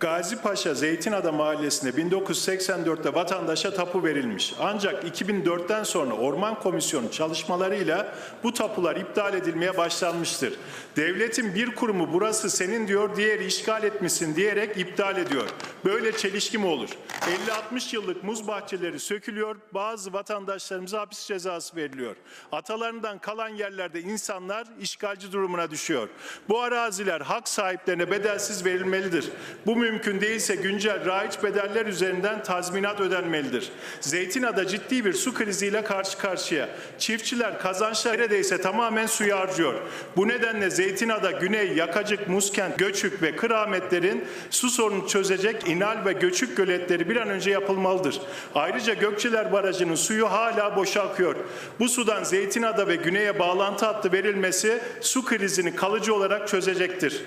Gazi Paşa Zeytinada Mahallesi'nde 1984'te vatandaşa tapu verilmiş. Ancak 2004'ten sonra Orman Komisyonu çalışmalarıyla bu tapular iptal edilmeye başlanmıştır. Devletin bir kurumu burası senin diyor, diğeri işgal etmişsin diyerek iptal ediyor. Böyle çelişki mi olur? 50-60 yıllık muz bahçeleri sökülüyor, bazı vatandaşlarımıza hapis cezası veriliyor. Atalarından kalan yerlerde insanlar işgalci durumuna düşüyor. Bu araziler hak sahiplerine bedelsiz verilmelidir. Bu mümkün değilse güncel raiç bedeller üzerinden tazminat ödenmelidir. Zeytinada ciddi bir su kriziyle karşı karşıya. Çiftçiler kazançlar neredeyse tamamen suyu harcıyor. Bu nedenle Zeytinada, Güney, Yakacık, Muskent, Göçük ve Kırametlerin su sorunu çözecek inal ve göçük göletleri bir an önce yapılmalıdır. Ayrıca Gökçeler Barajı'nın suyu hala boşa akıyor. Bu sudan Zeytinada ve Güney'e bağlantı hattı verilmesi su krizini kalıcı olarak çözecektir.